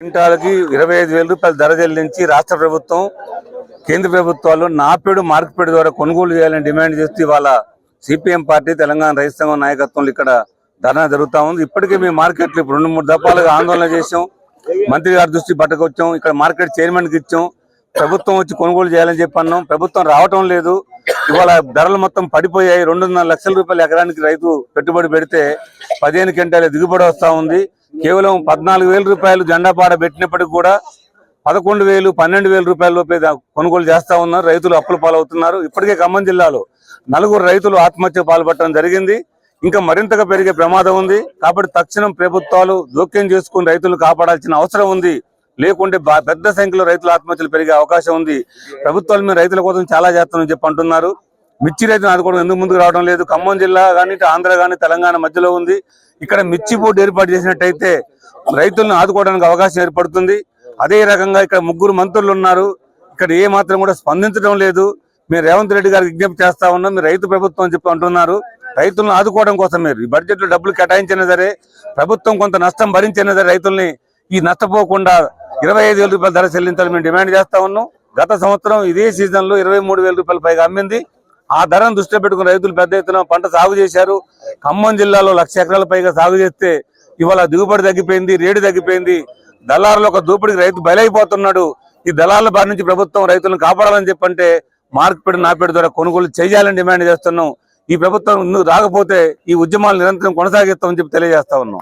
క్వింటాలకి ఇరవై ఐదు వేల రూపాయల ధర చెల్లించి రాష్ట్ర ప్రభుత్వం కేంద్ర ప్రభుత్వాలు నాపేడు మార్కెట్ ద్వారా కొనుగోలు చేయాలని డిమాండ్ చేస్తూ ఇవాళ సిపిఎం పార్టీ తెలంగాణ రైతు సంఘం నాయకత్వంలో ఇక్కడ ధర్నా జరుగుతా ఉంది. ఇప్పటికే మేము మార్కెట్లు ఇప్పుడు రెండు మూడు దఫాలుగా ఆందోళన చేసాం మంత్రి గారి దృష్టి పట్టుకొచ్చాం. ఇక్కడ మార్కెట్ చైర్మన్కి ఇచ్చాం. ప్రభుత్వం వచ్చి కొనుగోలు చేయాలని చెప్పి అన్నాం. ప్రభుత్వం రావటం లేదు. ఇవాళ ధరలు మొత్తం పడిపోయాయి. రెండున్నర లక్షల రూపాయల ఎకరానికి రైతు పెట్టుబడి పెడితే పదిహేను క్వింటాల దిగుబడి వస్తా ఉంది. కేవలం పద్నాలుగు వేల రూపాయలు జెండా పాడ పెట్టినప్పటికి కూడా పదకొండు వేలు పన్నెండు వేల రూపాయల లోపే కొనుగోలు చేస్తా ఉన్నారు. రైతులు అప్పుల పాలవుతున్నారు. ఇప్పటికే ఖమ్మం జిల్లాలో నలుగురు రైతులు ఆత్మహత్య పాల్పడటం జరిగింది. ఇంకా మరింతగా పెరిగే ప్రమాదం ఉంది. కాబట్టి తక్షణం ప్రభుత్వాలు జోక్యం చేసుకుని రైతులను కాపాడాల్సిన అవసరం ఉంది. లేకుంటే పెద్ద సంఖ్యలో రైతుల ఆత్మహత్యలు పెరిగే అవకాశం ఉంది. ప్రభుత్వాలు మేము రైతుల కోసం చాలా చేస్తామని చెప్పి అంటున్నారు. మిర్చి రైతులు ఆదుకోవడం ఎందుకు ముందుకు రావడం లేదు? ఖమ్మం జిల్లా కానీ ఆంధ్ర కానీ తెలంగాణ మధ్యలో ఉంది. ఇక్కడ మిర్చి బోర్డు ఏర్పాటు చేసినట్టయితే రైతులను ఆదుకోవడానికి అవకాశం ఏర్పడుతుంది. అదే రకంగా ఇక్కడ ముగ్గురు మంత్రులు ఉన్నారు. ఇక్కడ ఏ మాత్రం కూడా స్పందించడం లేదు. మీరు రేవంత్ రెడ్డి గారికి విజ్ఞప్తి చేస్తా ఉన్నాం. మీరు రైతు ప్రభుత్వం అని చెప్పి అంటున్నారు. రైతులను ఆదుకోవడం కోసం మీరు ఈ బడ్జెట్లో డబ్బులు కేటాయించినా సరే ప్రభుత్వం కొంత నష్టం భరించినా సరే రైతుల్ని ఈ నష్టపోకుండా ఇరవై ఐదు వేల రూపాయల ధర చెల్లించాలని మేము డిమాండ్ చేస్తా ఉన్నాం. గత సంవత్సరం ఇదే సీజన్లో ఇరవై మూడు వేల రూపాయల పైగా అమ్మింది. ఆ ధరను దృష్టిలో పెట్టుకుని రైతులు పెద్ద ఎత్తున పంట సాగు చేశారు. ఖమ్మం జిల్లాలో లక్ష ఎకరాల పైగా సాగు చేస్తే ఇవాళ దిగుబడి తగ్గిపోయింది రేటు తగ్గిపోయింది. దళారుల ఒక దోపిడికి రైతు బయలైపోతున్నాడు ఈ దళారుల బారి నుంచి ప్రభుత్వం రైతులను కాపాడాలని చెప్పంటే మార్కెట్ నాపేట ద్వారా కొనుగోలు చేయాలని డిమాండ్ చేస్తున్నాం. ఈ ప్రభుత్వం రాకపోతే ఈ ఉద్యమాలు నిరంతరం కొనసాగిస్తామని చెప్పి తెలియజేస్తా ఉన్నాం.